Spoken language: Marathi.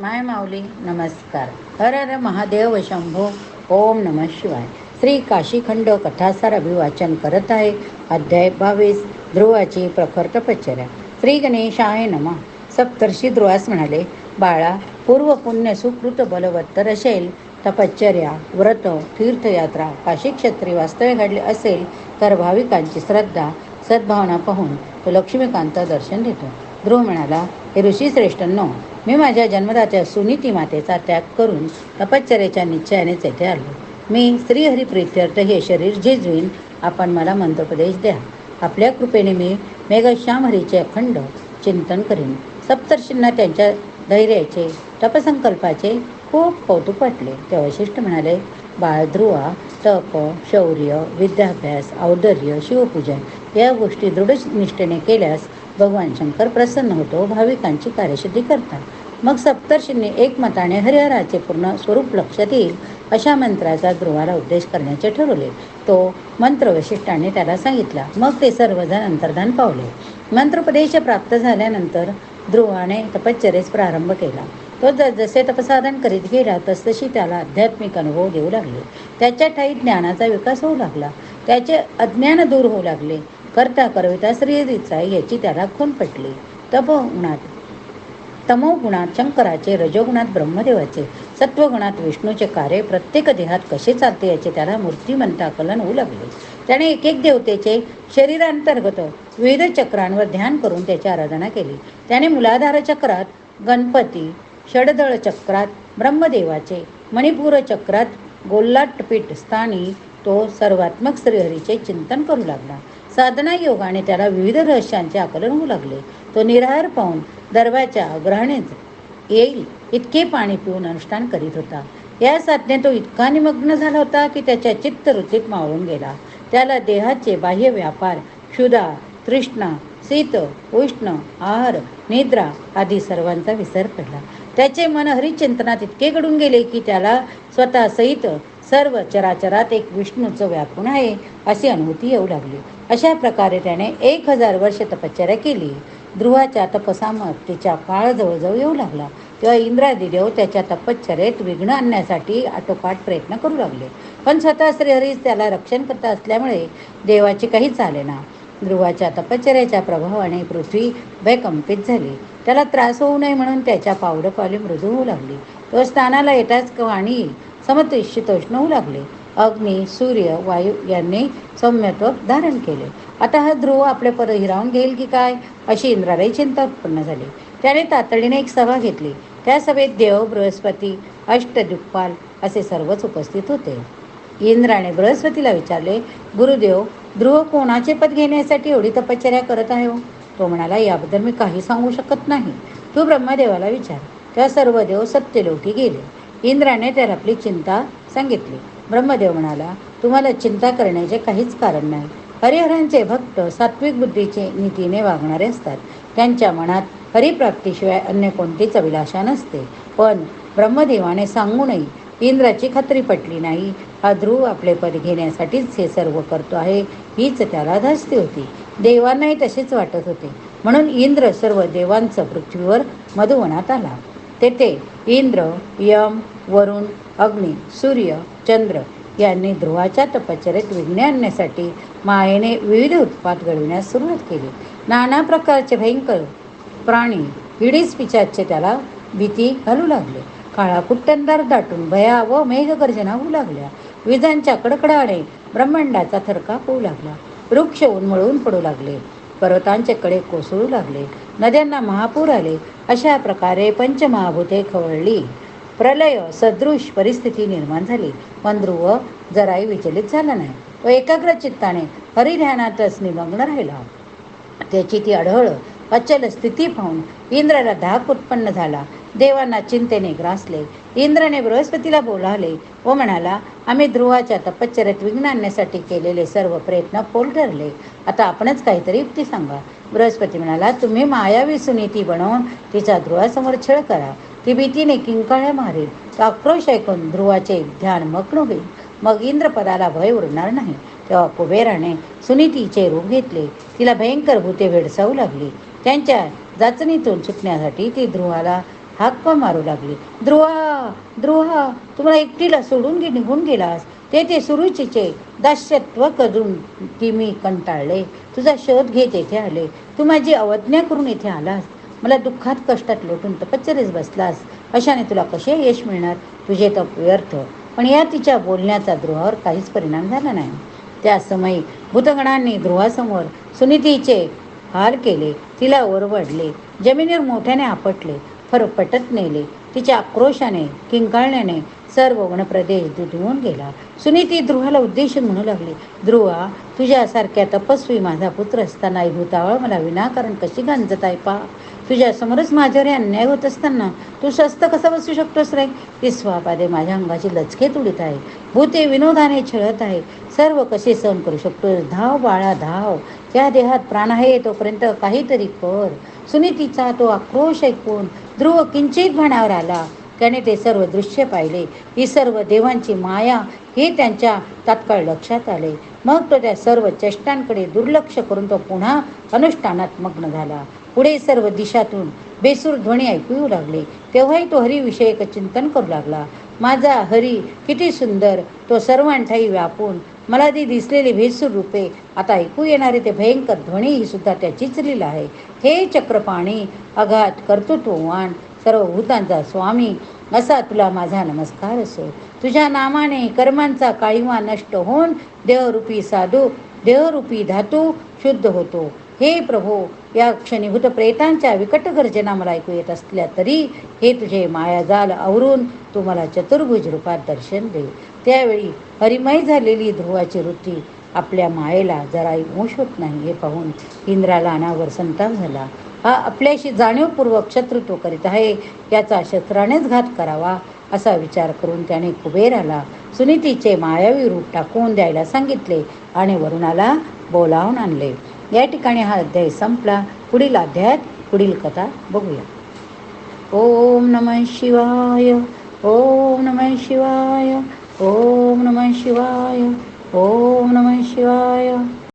माय माऊली नमस्कार. हर हर महादेव शंभो ओम नम शिवाय. श्री काशीखंड कथासार अभिवाचन करत आहे अध्याय बावीस ध्रुवाची प्रखर तपश्चर्या. श्री गणेशाय नम. सप्तर्षी ध्रुवास म्हणाले बाळा पूर्व पुण्य सुकृत बलवत्तर असेल तपश्चर्या व्रत तीर्थयात्रा काशीक्षेत्री वास्तव्य घडले असेल तर भाविकांची श्रद्धा सद्भावना पाहून तो लक्ष्मीकांत दर्शन देतो. ध्रुव म्हणाला हे ऋषी श्रेष्ठांनो मी माझ्या जन्मदात्या सुनीती मातेचा त्याग करून तपश्चर्याच्या निश्चयानेच येथे आलो. मी श्रीहरी प्रीत्यर्थ हे शरीर झिजवीन आपण मला मंत्रोपदेश द्या. आपल्या कृपेने मी मेघश्याम हरीचे अखंड चिंतन करीन. सप्तर्षींना त्यांच्या धैर्याचे तपसंकल्पाचे खूप कौतुक वाटले. ते वशिष्ठ म्हणाले बाळध्रुवा तप शौर्य विद्याभ्यास औदर्य शिवपूजन या गोष्टी दृढ निष्ठेने केल्यास भगवान शंकर प्रसन्न होतो भाविकांची कार्यसिद्धी करतात. मग सप्तर्षींनी एकमताने हरिहराचे पूर्ण स्वरूप लक्षात येईल अशा मंत्राचा ध्रुवाला उद्देश करण्याचे ठरवले. तो मंत्र वशिष्ठाने त्याला सांगितला. मग ते सर्वजण अंतर्धान पावले. मंत्रोपदेश प्राप्त झाल्यानंतर ध्रुवाने तपश्चर्येस प्रारंभ केला. तो जसे तपसाधन करीत गेला तसतशी त्याला आध्यात्मिक अनुभव देऊ लागले. त्याच्या ठाई ज्ञानाचा विकास होऊ लागला. त्याचे अज्ञान दूर होऊ लागले. करता करविता श्रीहरीचा याची त्याला खून पटली. तपगुणात तमोगुणात शंकराचे रजोगुणात ब्रह्मदेवाचे सत्वगुणात विष्णूचे कार्य प्रत्येक देहात कसे चालते याचे त्याला मूर्तिमंताकलन होऊ लागले. त्याने एक एक देवतेचे शरीरांतर्गत विविध चक्रांवर ध्यान करून त्याची आराधना केली. त्याने मुलाधार चक्रात गणपती षडदळ चक्रात ब्रह्मदेवाचे मणिपूर चक्रात गोल्लाटपीठ स्थानी तो सर्वात्मक श्रीहरीचे चिंतन करू लागला. साधना योगाने त्याला विविध रहस्यांचे आकलन होऊ लागले. तो निराहार पाहून दरबाच्या ग्रहणेच येईल इतके पाणी पिऊन अनुष्ठान करीत होता. या साधने तो इतका निमग्न झाला होता की त्याच्या चित्त चित्तवृत्तीत मावळून गेला. त्याला देहाचे बाह्य व्यापार क्षुदा तृष्णा शीत उष्ण आहार निद्रा आदी सर्वांचा विसर पडला. त्याचे मन हरिचिंतनात इतके घडून गेले की त्याला स्वतः सहित सर्व चराचरात एक विष्णूचं व्यापून आहे अशी अनुभूती येऊ लागली. अशा प्रकारे त्याने एक हजार वर्ष तपश्चर्या केली. ध्रुवाच्या तपसामतीचा काळ जवळजवळ येऊ लागला. तेव्हा इंद्रादिदेव त्याच्या तपश्चर्येत विघ्न आणण्यासाठी आटोपाट प्रयत्न करू लागले. पण स्वतः श्रीहरीच त्याला रक्षण करता असल्यामुळे देवाची काहीच चाले ना. ध्रुवाच्या तपश्चर्याच्या प्रभावाने पृथ्वी भयकंपित झाली. त्याला त्रास होऊ नये म्हणून त्याच्या पावडं पावली मृदू होऊ लागली. तो स्थानाला येताच वाणी समशीतोष्ण होऊ लागले. अग्नी सूर्य वायू यांनी सौम्यत्व धारण केले. आता हा ध्रुव आपले पद हिरावून घेईल की काय? अशी इंद्रालाही चिंता उत्पन्न झाली. त्याने तातडीने एक सभा घेतली. त्या सभेत देव बृहस्पती अष्टदिक्पाल असे सर्वच उपस्थित होते. इंद्राने बृहस्पतीला विचारले गुरुदेव ध्रुव कोणाचे पद घेण्यासाठी एवढी तपश्चर्या करत आहे हो तो म्हणाला याबद्दल मी काही सांगू शकत नाही तू ब्रह्मदेवाला विचार. त्या सर्व देव सत्यलोकी गेले. इंद्राने त्याला आपली चिंता सांगितली. ब्रह्मदेव म्हणाला तुम्हाला चिंता करण्याचे काहीच कारण नाही. हरिहरांचे भक्त सात्विक बुद्धीचे नीतीने वागणारे असतात. त्यांच्या मनात हरिप्राप्तीशिवाय अन्य कोणतीच अभिलाषा नसते. पण ब्रह्मदेवाने सांगूनही इंद्राची खात्री पटली नाही. हा ध्रुव आपले पद घेण्यासाठीच हे सर्व करतो आहे. हीच त्याला धास्ती होती. देवांनाही तसेच वाटत होते. म्हणून इंद्र सर्व देवांचं पृथ्वीवर मधुवनात आला. तेथे इंद्र यम वरुण अग्नी सूर्य चंद्र यांनी ध्रुवाच्या तपश्चर्येत विघ्ने आणण्यासाठी मायेने विविध उत्पाद घडविण्यास सुरुवात केली. नाना प्रकारचे भयंकर प्राणी हिडीस पिचाचे त्याला भीती घालू लागले. काळा कुट्टंदार दाटून भया व मेघगर्जना होऊ लागल्या. विजांच्या कडकडाने ब्रह्मांडाचा थरकाप होऊ लागला. वृक्ष उन्मळून पडू लागले. पर्वतांचे कडे कोसळू लागले. नद्यांना महापूर आले. अशा प्रकारे पंचमहाभूते खवळली. प्रलय सदृश परिस्थिती निर्माण झाली. पण ध्रुव जराही विचलित झाला नाही. व एकाग्र चित्ताने हरिध्यानातच निमग्न राहिला. त्याची ती अढळ अचल स्थिती पाहून इंद्राला धाक उत्पन्न झाला. देवांना चिंतेने ग्रासले. इंद्राने बृहस्पतीला बोलावले व म्हणाला आम्ही ध्रुवाच्या तपश्चर्यात विघ्न आणण्यासाठी केलेले सर्व प्रयत्न फोल ठरले. आता आपणच काहीतरी युक्ती सांगा. बृहस्पती म्हणाला तुम्ही मायावी सुनीती बनवून तिचा ध्रुवासमोर छळ करा. ती भीतीने किंकाळ्या मारेल. तो आक्रोश ऐकून ध्रुवाचे ध्यान मग्न होईल. मग इंद्रपदाला भय उरणार नाही. तेव्हा कुबेराने सुनीतीचे रूप घेतले. तिला भयंकर भूते भेडसावू लागली. त्यांच्या जाचणीतून सुटण्यासाठी ती ध्रुवाला हाक मारू लागली. ध्रुवा ध्रुवा तुम्हाला एकटीला सोडून गे निघून गेलास. ते ते सुरुचीचे दास्यत्व करून ती मी कंटाळले. तुझा शोध घेत येथे आले. तू माझी अवज्ञा करून येथे आलास. मला दुःखात कष्टात लोटून तपच्चरीस बसलास. अशाने तुला कसे यश मिळणार? तुझे तप व्यर्थ. पण या तिच्या बोलण्याचा ध्रुवावर काहीच परिणाम झाला नाही. त्या समयी भूतगणांनी ध्रुवासमोर सुनीतीचे हार केले. तिला ओरवडले. जमिनीवर मोठ्याने आपटले. फरफटत नेले. तिच्या आक्रोशाने किंकाळण्याने सर्व वनप्रदेश दुधवून गेला. सुनीती ध्रुवाला उद्देशून म्हणू लागली ध्रुवा तुझ्यासारख्या तपस्वी माझा पुत्र असतानाही भूतावळ मला विनाकारण कशी गांजत आहे पा तुझ्यासमोरच माझ्यावर अन्याय होत असताना तू स्वस्त कसा बसू शकतोस रे? विश्वापादे स्वापादे माझ्या अंगाची लचकेत उडीत आहे. भूते विनोदाने छळत आहे. सर्व कसे सहन करू शकतोस? धाव बाळा धाव. त्या देहात प्राण आहे तोपर्यंत काहीतरी कर. सुनीतीचा तो आक्रोश ऐकून ध्रुव किंचित भाणावर आला. त्याने ते सर्व दृश्य पाहिले. ही सर्व देवांची माया हे त्यांच्या तात्काळ लक्षात आले. मग तो त्या सर्व चेष्टांकडे दुर्लक्ष करून तो पुन्हा अनुष्ठानात मग्न झाला. पुढे सर्व दिशातून बेसूर ध्वनी ऐकू येऊ लागले. तेव्हाही तो हरिविषयक चिंतन करू लागला. माझा हरी किती सुंदर. तो सर्वांठाई व्यापून. मला ती दिसलेली भेसूर रूपे आता ऐकू येणारे. ते भयंकर ध्वनी ही सुद्धा त्याचीच लीला आहे. हे चक्रपाणी अघात कर्तृत्ववान सर्व भूतांचा स्वामी असा तुला माझा नमस्कार असो. तुझ्या नामाने कर्मांचा काळीमा नष्ट होऊन देहरूपी साधू देहरूपी धातू शुद्ध होतो. हे प्रभो या क्षणीभूत प्रेतांच्या विकट गर्जना मला ऐकू येत असल्या तरी हे तुझे मायाजाल आवरून तू मला चतुर्भुज रूपात दर्शन दे. त्यावेळी हरिमय झालेली ध्रुवाची वृत्ती आपल्या मायेला जराही मोश होत नाही हे पाहून इंद्राला अनावर संताप झाला. हा आपल्याशी जाणीवपूर्वक शत्रुत्व करीत आहे याचा शस्त्रानेच घात करावा असा विचार करून त्याने कुबेराला सुनीतीचे मायावी रूप टाकून द्यायला सांगितले आणि वरुणाला बोलावून आणले. या ठिकाणी हा अध्याय संपला. पुढील अध्यायात पुढील कथा बघूया. ओम नमः शिवाय ओम नमः शिवाय ओम नमः शिवाय ओम नमः शिवाय.